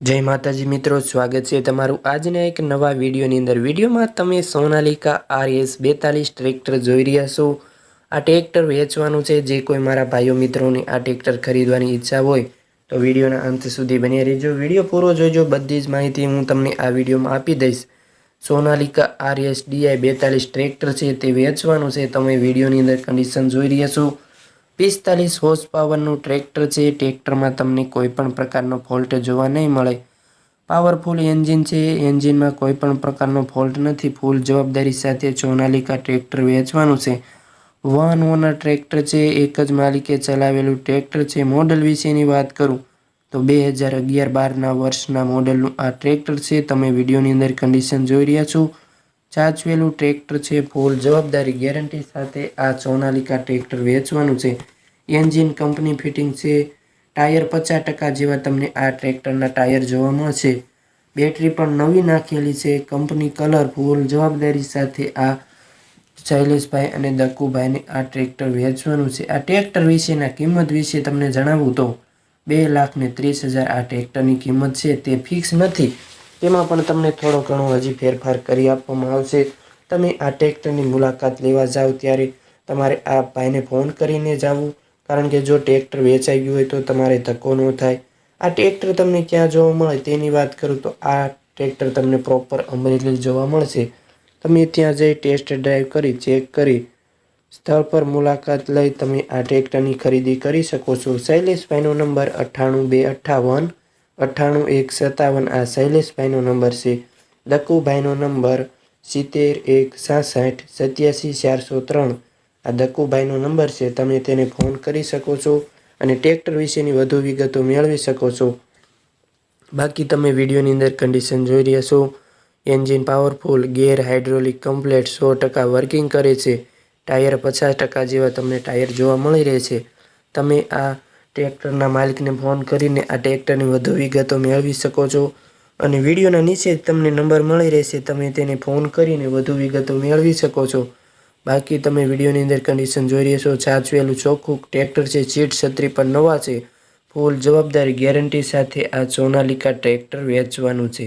જય માતાજી, મિત્રો. સ્વાગત છે તમારું આજના એક નવા વિડીયોની અંદર. વિડીયોમાં તમે સોનાલિકા આરએસ બેતાલીસ ટ્રેક્ટર જોઈ રહ્યા છો. આ ટ્રેક્ટર વેચવાનું છે. જે કોઈ મારા ભાઈઓ મિત્રોને આ ટ્રેક્ટર ખરીદવાની ઈચ્છા હોય તો વિડીયોના અંત સુધી બની રહેજો. વીડિયો પૂરો જોઈજો બધી જ માહિતી હું તમને આ વિડીયોમાં આપી દઈશ. સોનાલિકા આરએસ ડીઆઈ બેતાલીસ ટ્રેક્ટર છે. તે વેચવાનું છે. તમે વિડીયોની અંદર કન્ડિશન જોઈ રહ્યા છો. પિસ્તાલીસ હોર્સ પાવરનું ટ્રેક્ટર છે. ટ્રેક્ટરમાં તમને કોઈ પણ પ્રકારનો ફોલ્ટ જોવા નહીં મળે. પાવરફુલ એન્જિન છે. એન્જિનમાં કોઈ પણ પ્રકારનો ફોલ્ટ નથી. ફૂલ જવાબદારી સાથે સોનાલિકા ટ્રેક્ટર વેચવાનું છે. વન ઓનર ટ્રેક્ટર છે. એક જ માલિકે ચલાવેલું ટ્રેક્ટર છે. મોડલ વિશેની વાત કરું તો બે હજાર અગિયાર બારના વર્ષના મોડલનું આ ટ્રેક્ટર છે. તમે વિડીયોની અંદર કન્ડિશન જોઈ રહ્યા છો. ચાચવેલું ટ્રેક્ટર છે. ફૂલ જવાબદારી ગેરંટી સાથે આ સોનાલિકા ટ્રેક્ટર વેચવાનું છે. એન્જિન કંપની ફિટિંગ છે. ટાયર પચાસ ટકા જેવા તમને આ ટ્રેક્ટરના ટાયર જોવા મળશે. બેટરી પણ નવી નાખેલી છે. કંપની કલરફુલ જવાબદારી સાથે આ શૈલેષભાઈ અને દક્કુભાઈને આ ટ્રેક્ટર વેચવાનું છે. આ ટ્રેક્ટર વિશેના કિંમત વિશે તમને જણાવું તો બે લાખ ને ત્રીસ હજાર આ ટ્રેક્ટરની કિંમત છે. તે ફિક્સ નથી. તેમાં પણ તમને થોડો ઘણો હજી ફેરફાર કરી આપવામાં આવશે. તમે આ ટ્રેક્ટરની મુલાકાત લેવા જાઓ ત્યારે તમારે આ ભાઈને ફોન કરીને જવું. કારણ કે જો ટ્રેક્ટર વેચાઈ ગયું હોય તો તમારે ધક્કો ન થાય. આ ટ્રેક્ટર તમને ક્યાં જોવા મળે તેની વાત કરું તો આ ટ્રેક્ટર તમને પ્રોપર અમરેલી જોવા મળશે. તમે ત્યાં જઈ ટેસ્ટ ડ્રાઈવ કરી ચેક કરી, સ્થળ પર મુલાકાત લઈ તમે આ ટ્રેક્ટરની ખરીદી કરી શકો છો. શૈલેષભાઈનો નંબર અઠ્ઠાણું બે અઠ્ઠાવન, અઠ્ઠાણું એક સત્તાવન, આ શૈલેષભાઈનો નંબર છે. દક્કુભાઈનો નંબર સિત્તેર એક સાસઠ, સત્યાસી ચારસો ત્રણ આ દક્કુભાઈનો નંબર છે, તમે તેને ફોન કરી શકો છો અને ટ્રેક્ટર વિશેની વધુ વિગતો મેળવી શકો છો. બાકી તમે વિડીયોની અંદર કન્ડિશન જોઈ રહ્યા છો. Engine powerful gear hydraulic complete સો ટકા વર્કિંગ કરે છે. ટાયર પચાસ ટકા જેવા તમને ટાયર જોવા મળી રહે છે. તમે આ ટ્રેક્ટરના માલિકને ફોન કરીને આ ટ્રેક્ટરની વધુ વિગતો મેળવી શકો છો અને વિડીયોના નીચે તમને નંબર મળી રહેશે, તમે તેને ફોન કરીને વધુ વિગતો મેળવી શકો છો. બાકી તમે વિડીયોની અંદર કન્ડિશન જોઈ રહ્યા છો, સાચવેલું ચોખ્ખું ટ્રેક્ટર છે સીટ છત્રી પણ નવા છે. ફૂલ જવાબદારી ગેરંટી સાથે આ સોનાલિકા ટ્રેક્ટર વેચવાનું છે.